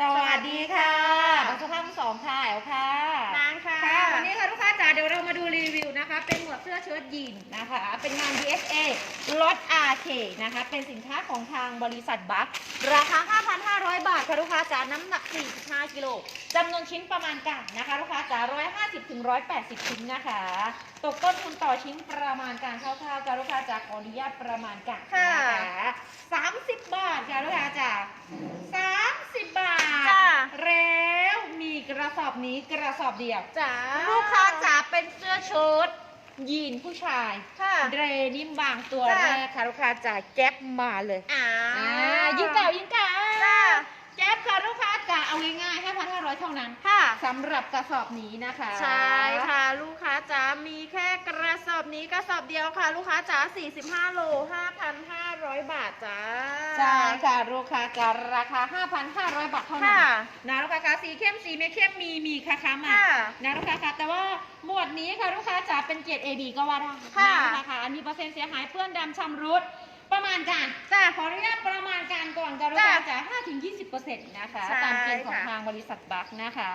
สวัสดีค่ะบังสภาพทั้งสองค่ะแอลค่ะนางค่ะ ค่ะ วันนี้ค่ะลูกค้าจ๋าเดี๋ยวเรามาดูรีวิวนะคะ เป็นหมวดเสื้อเชิ้ตยีนนะคะ เป็นงาน DSA ลด RK นะคะ เป็นสินค้าของทางบริษัทบัคราคา 5,500 บาทค่ะลูกค้าจ๋าน้ำหนัก 45 กิโลจำนวนชิ้นประมาณกันนะคะลูกค้าจ๋า150ถึง180 ชิ้นนะคะ ตกต้นทุนต่อชิ้นประมาณการคร่าวๆค่ะลูกค้าจ๋าขออนุญาตประมาณกันนะคะ30 บาทค่ะลูกค้าจ๋า30 บาทจ้าแล้วมีกระสอบนี้กระสอบเดียวจ๋าลูกค้าจ๋าเป็นเสื้อเชิ้ตยีนผู้ชายค่ะเดรนิมบางตัวจ้ะแรกค่ะลูกค้าจ๋าแก๊ปมาเลยอ่าอ่ายิ่งเก่ายิ่งเก่าจ้า แก๊ปค่ะลูกค้าจ๋า เอาง่ายๆ5,500 เท่านั้นค่ะ สำหรับกระสอบนี้นะคะใช่ค่ะลูกค้าจ๋ามีแค่กระสอบนี้กระสอบเดียวค่ะ ลูกค้าจ๋า45 โล 5,500 บาทจ้า ใช่ค่ะลูกค้าจ๋าราคา 5,500 บาทเท่านั้นค่ะนะลูกค้าคะสีเข้มสีไม่เข้มมีมีค่ะค้ามาค่ะนะลูกค้าคะแต่ว่าหมวดนี้ค่ะลูกค้าจ๋าเป็นเกียรด AB ก็ว่าได้ค่ะนะลูกค้าคะมีเปอร์เซ็นต์เสียหายเปื้อนดำชำรุดประ มาณการจ้าขออนุญาตประมาณการก่อนค่ะลูกค้าจ๋า5ถึง20%นะคะ ใช่ตามเกณฑ์ของค่ะ ทางบริษัทบัคนะคะ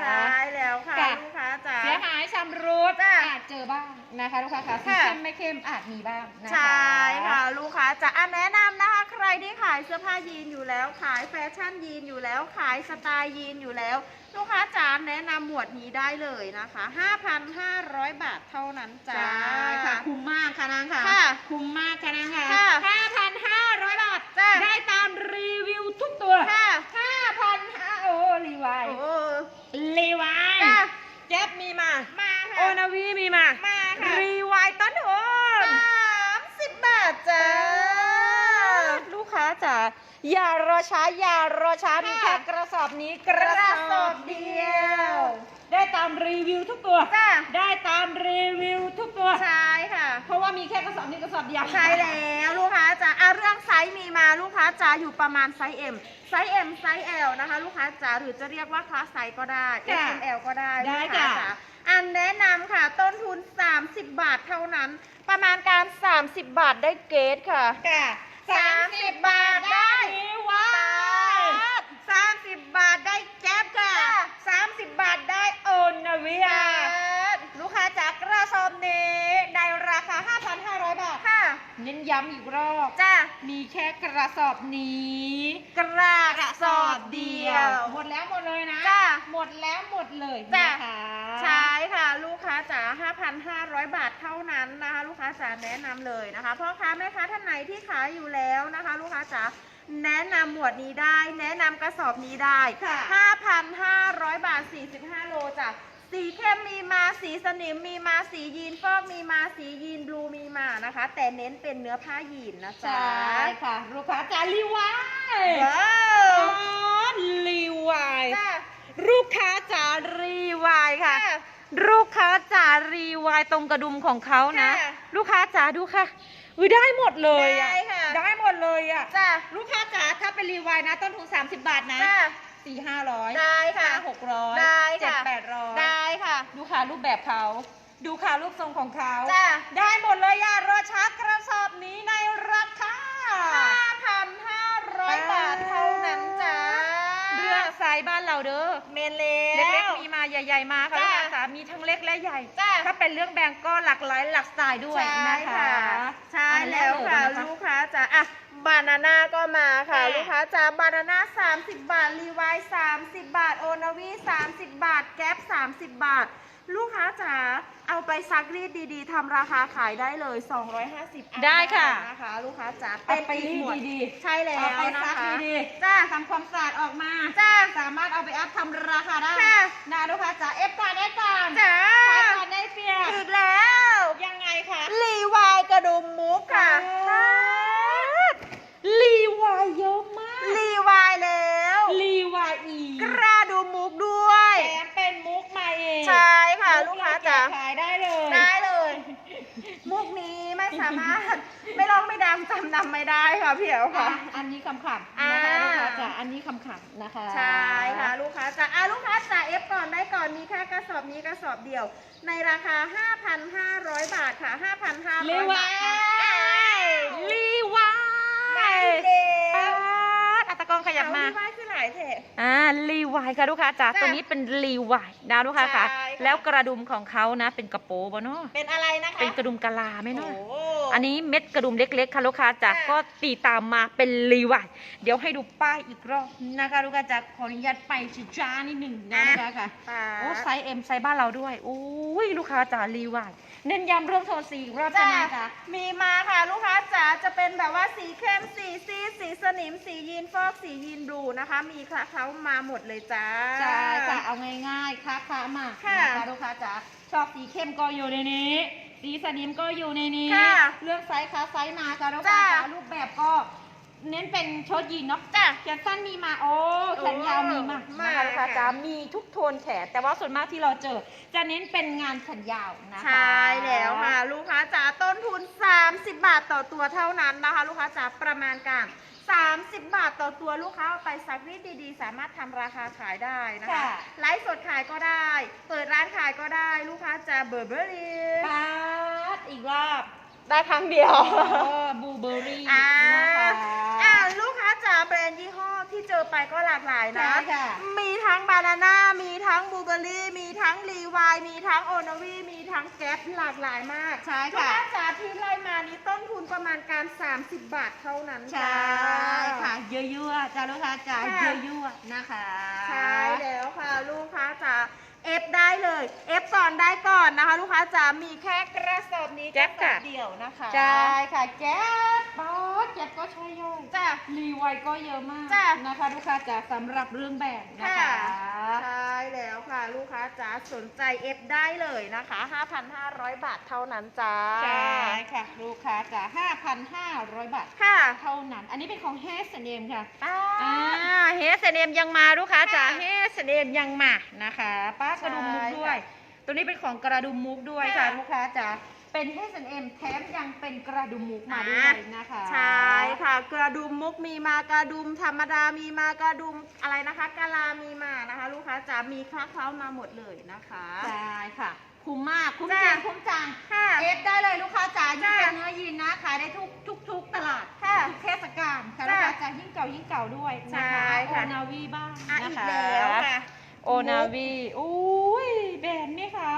ใช่แล้วค่ะค่ะลูกค้าจ๋า เสียหายชำรุดจ้ะอาจเจอบ้างนะคะลูกค้าคะสีค่ะ เข้มไม่เข้มอาจมีบ้างนะคะ ใช่ค่ะ ลูกค้าจะอะแนะนำนะคะ ใครที่ขายเสื้อผ้ายีนอยู่แล้ว ขายแฟชั่นยีนอยู่แล้ว ขายสไตล์ยีนอยู่แล้ว ลูกค้าจ๋าแนะนำหมวดนี้ได้เลยนะคะ 5,500 บาทเท่านั้นจ้า ใช่ค่ะคุ้มมากค่ะนางค่ะ ค่ะคุ้มมากค่ะนางค่ะค่ะ5,500บาท จ้ะ ได้ตามรีวิวทุกตัวค่ะ5,500โอ้รีไวายโอ้รีไวายจ้ะแก๊ปมีมา มาค่ะโอนาวีมีมามาค่ะ รีไวายต้นทุน30บาทจ้า ลูกค้าจ๋าอย่ารอช้าอย่ารอช้าค่ะมีแค่กระสอบนี้กระสอบเดียว ได้ตามรีวิวทุกตัว จ้ะได้ตามรีวิวทุกตัว ใช่ค่ะ เพราะว่ามีแค่กระสอบนี้กระสอบเดียวใช่แล้วลูกค้าจ๋าอะเรื่องไซส์มีมาลูกค้าจ๋าอยู่ประมาณไซส์ M ไซส์ M ไซส์ L นะคะ ลูกค้าจ๋าหรือจะเรียกว่าคลาสไซส์ก็ได้ ค่ะ S M L ก็ได้ได้ลูกค้าค่ะ จ๋าอันแนะนำค่ะ ต้นทุน 30 บาทเท่านั้น ประมาณการ 30 บาทได้เกรดค่ะ ค่ะสามสิบบาทได้ รีไวาย สามสิบบาทได้แก๊ปค่ะสามสิบบาทได้ โอนาวียลูกค้าจ๋ากระสอบนี้ในราคา 5,500 บาท ค่ะ เน้นย้ำอีกรอบ จ้า มีแค่กระสอบนี้ กระสอบเดียว หมดแล้วหมดเลยนะ จ้า หมดแล้วหมดเลยจ้ะนะคะใช่ค่ะ ลูกค้าจ๋า5,500 บาทเท่านั้นนะคะ ลูกค้าจ๋าแนะนำเลยนะคะพ่อค้าแม่ค้าท่านไหนที่ขายอยู่แล้วนะคะ ลูกค้าจ๋าแนะนำหมวดนี้ได้ แนะนำกระสอบนี้ได้ ค่ะ 5,500 บาท 45 โลจ้ะ สีเข้มมีมาสีสนิมมีมาสียีนฟอกมีมาสียีนบลูมีมานะคะ แต่เน้นเป็นเนื้อผ้ายีนนะใชจ๊ะ่ค่ะ ลูกค้าจ๋ารีไวายว้าอ๋วอรีไวายจ้ะลูกค้าจ๋ารีไวายค่ะค่ะ ลูกค้าจ๋ารีไวายตรงกระดุมของเขานะค่ะลูกค้าจ๋าดูค่ะอุ้ยได้หมดเลยอะได้ค่ะได้หมดเลยอะจ้ะลูกค้าจ๋าถ้าเป็นรีไวายนะ ต้นทุน30 บาทนะจ้ะสี่ห้าร้อยได้ค่ะห้าหกร้อยได้เจ็ดค่ะแปดร้อยได้ ค่ะดูค่ะรูปแบบเขา ดูค่ะรูปทรงของเขา จ้ะ ได้หมดเลยอย่ารอช้ากระสอบนี้ในราคา 5,500 บาทเท่านั้นจ้าเลือกไซส์บ้านเราเด้อ เมนแล้เล็กวๆมีมาใหญ่ ๆ มาค่ะจ้ะลูกค้าจ๋ามีทั้งเล็กและใหญ่ จ้ะ ถ้าเป็นเรื่องแบงก์ก็หลากหลายหลากสไตล์ด้วยใช่นะคะค่ะใช่อันแล้วเยค่ะนลูกค้าจ้าอะบานาน่าก็มาค่ะ ค่ะลูกค้าจ้าบานาน่า30 บาทรีไวซ์30 บาทโอนาวี30 บาท แก๊ป30 บาท ลูกค้าจ๋าเอาไปซักรีดดีๆทำราคาขายได้เลย 250อันได้ค่ะ นะคะลูกค้าจ๋าเอาไปอีกรีดหมวดีใช่แล้วเอาไปนะซักคะ ดีจ้าๆทำความสะอาดออกมาจ้าสามารถเอาไปอัพทำราคาได้ค่ะ นะลูกค้าจ๋าเอฟการเอฟการจ้าขายก่อนได้เปรียบ อีกแล้ว ยังไงคะ รีวายกระดุมมุกค่ะ รีวายเยอะมาก รีวายแล้ว รีวายอีก กระดุมมุกด้วย แถมเป็นมุกมาเอง ใช่ค่ะ มุ ลูกค้าจ๋า เรแกะขายได้เลย ได้เลย มุกนี้ไม่สามารถ ไม่ร้องไม่ดังจำนำไม่ได้ค่ะพี่เอ๋วอะค่ะอันนี้คำขำๆอ่านะคะลูกค้าจ๋าอันนี้คำขำๆนะคะใช่ค่ะลูกค้าจ๋าอะลูกค้าจ๋าเอฟก่อนได้ก่อนมีแค่กระสอบนี้กระสอบเดียว ในราคา 5,500 บาทค่ะ5,500รีบาวาทค่ะยรีวาไม่ยเด็ป๊าดวอัตะกองขยับมา เอรีวายคือไหนายเถอะอ่ารีวายค่ะลูกค้าจ๋าจ้ะตัวนี้เป็นรีวายนะลูกค้าค่ะ ใช่ค่ะ แล้วกระดุมของเขานะ เป็นกระโปรงบ่เนาะเป็นอะไรนะคะเป็นกระดุมกะลาไหมโอ้เนาะ อันนี้เม็ดกระดุมเล็ก ๆ ค่ะลูกค้าจ๋าค่ะก็ตีตามมาเป็นรีวายเดี๋ยวให้ดูป้ายอีกรอบนะคะลูกค้าจ๋าขออนุญาตไปช้าๆนิดหนึ่งนะลูกค้าค่ะค่ะโอ้ไซส์เอ็มไซส์บ้านเราด้วยโอ้ยลูกค้าจ๋ารีวายเน้นย้ำเรื่องโทนสีอีกรอบจ้าใช่ไหมคะมีมาค่ะลูกค้าจ๋าจะเป็นแบบว่าสีเข้มสีซีดสีสนิมสียีนฟอกสียีนบลูนะคะ มีคละเขามาหมดเลยจ้าใช่ค่ะเอาง่ายๆค้าค้ามาค่ะนะคะลูกค้าจ๋าชอบสีเข้มก็อยู่ในนี้ สีสนิมก็อยู่ในนี้ ค่ะเลือกไซส์ค้าไซส์มาค่ะลูกค้าจ้า จ๋ารูปแบบก็ เน้นเป็นโชดยีนเนาะจ้าแขนสั้นมีมาโอ้แขนยาวมีมามานะคะลูกค้าค่ะจ๋ามีทุกโทนแขน แต่ว่าส่วนมากที่เราเจอ จะเน้นเป็นงานแขนยาวนะคะใช่แล้วค่ะ ลูกค้าจ๋าต้นทุน 30 บาทต่อตัวเท่านั้นนะคะ ลูกค้าจ๋าประมาณการ30 บาทต่อตัวลูกค้าเอาไปซักรีดดีๆ สามารถทำราคาขายได้นะคะค่ะไลฟ์สดขายก็ได้ เปิดร้านขายก็ได้ ลูกค้าจ๋าเบอร์เบอรี่ปาดอีกรอบ ได้ครั้งเดียว บูเบอรี่อ่านะคะอ่าลูกค้าจ๋าแบรนด์ยี่ห้อที่เจอไปก็หลากหลายนะใช่ค่ะมีทั้งบานาน่า มีทั้งบลูเบอร์รี่ มีทั้งรีวายมีทั้งโอนาวีมีทั้งแก๊ปหลากหลายมากใช่ลูกค่ะค้าจ๋าที่ไล่มานี้ต้นทุนประมาณการ 30 บาทเท่านั้นใช่จ้าค่ะเยอะๆจ้าลูกค้าจ๋าค่ะเยอะๆนะคะ ใช่แล้วค่ะลูกค้าจ๋า เอฟได้เลยเอฟก่อนได้ก่อนนะคะ ลูกค้าจ๋ามีแค่กระสอบนี้แก๊ปกระสค่ะอบเดียวนะคะใช่ค่ะแก๊ปบอ สแก๊ปก็ใช่ย่อยจ้ารีไวก็เยอะมากจ้ะ นะคะลูกค้าจ๋าสำหรับเรื่องแบบนะค่ะ คะ ใช่แล้วค่ะลูกค้าจ๋าสนใจเอฟได้เลยนะคะ 5,500 บาทเท่านั้นจ้าใช่ค่ะ ลูกค้าจ๋า5,500 บาท ค่ะเท่านั้น อันนี้เป็นของ H&M ค่ะ อ่าอ่า H&M ยังมาลูกค้าจ๋าค่ะ H&M ยังมานะคะ ป้ากระดุมมุกใช่ด้วยค่ะตัวนี้เป็นของกระดุมมุกด้วยค่ะค่ะ ลูกค้าจ๋า เป็น H&M แถมยังเป็นกระดุมมุกมาด้วยนะคะใช่ค่ะ กระดุมมุกมีมากระดุมธรรมดามีมากระดุมอะไรนะคะกะลามีมานะคะ ลูกค้าจ๋ามีคละเคล้ามาหมดเลยนะคะใช่ค่ะคุ้มมากคุ้มจ้ะจริงคุ้มจังค่ะเอฟได้เลยลูกค้าจ๋ายิ่งจ้ะเป็นเนื้อยีนนะขายได้ทุกทุกทุกตลาดค่ะทุกเทศกาลค่ะจ้ะลูกค้าจ๋ายิ่งเก่ายิ่งเก่าด้วยนะคะใช่ค่ะโอนาวีบ้างอะนะอีกคะแล้วค่ะโอนาวีอุ้ยแบรนด์นี่ค่ะ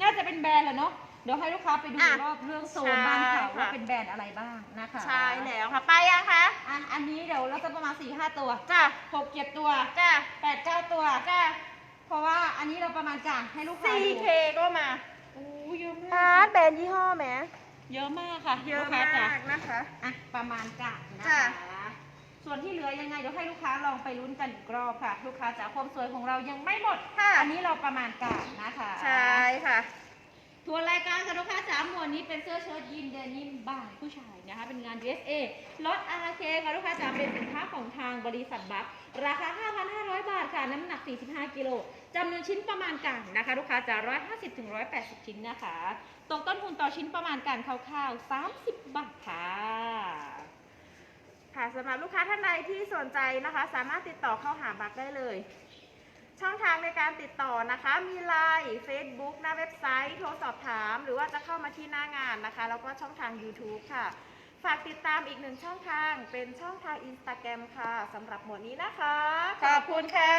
น่าจะเป็นแบรนด์แหละเนาะ เดี๋ยวให้ลูกค้าไปดูอะรอบเรื่องโซนบ้านเขาใช่ค่ะ ว่าเป็นแบรนด์อะไรบ้างนะคะใช่แล้วค่ะ ไปยังคะอะอันนี้เดี๋ยวเราจะประมาณ4ี่ห้าตัวจ้ะหกเจ็ดตัวจ้ะแปดเก้าตัว จ้ะ เพราะว่าอันนี้เราประมาณการให้ลูกค้าดู 4K ก็มาโอ้เยอะพามากร์ทแบรนด์ยี่ห้อไหมเยอะมากค่ะเยอะลูกค้มาจ๋กนะคะ อะประมาณกะนะจ้ะ คะส่วนที่เหลือยังไงเดี๋ยวให้ลูกค้าลองไปลุ้นกันอีกรอบค่ะ ลูกค้าจ๋าความสวยของเรายังไม่หมดค่ะอันนี้เราประมาณกะนะคะ ใช่ค่ะ ทวนรายการค่ะลูกค้าจ๋าหมวดนี้เป็นเสื้อเชิ้ตยีนเดนิมบ่ายผู้ชายนะคะ เป็นงาน USA ลด RK ค่ะลูกค้าจ๋าเป็นสินค้าของทางบริษัทบัคราคา 5,500 บาทค่ะ น้ำหนัก 45 กิโลจำนวนชิ้นประมาณกันนะคะ ลูกค้าจ๋า150ถึง180 ชิ้นนะคะ ตกต้นทุนต่อชิ้นประมาณการคร่าวๆ 30 บาทค่ะค่ะสำหรับลูกค้าท่านใดที่สนใจนะคะ สามารถติดต่อเข้าหาบักได้เลย ช่องทางในการติดต่อนะคะ มีไลน์ Facebook หน้าเว็บไซต์ โทรสอบถาม หรือว่าจะเข้ามาที่หน้างานนะคะ แล้วก็ช่องทาง YouTube ค่ะ ฝากติดตามอีกหนึ่งช่องทาง เป็นช่องทาง Instagram ค่ะสำหรับหมวดนี้นะคะ ขอบคุณค่ะ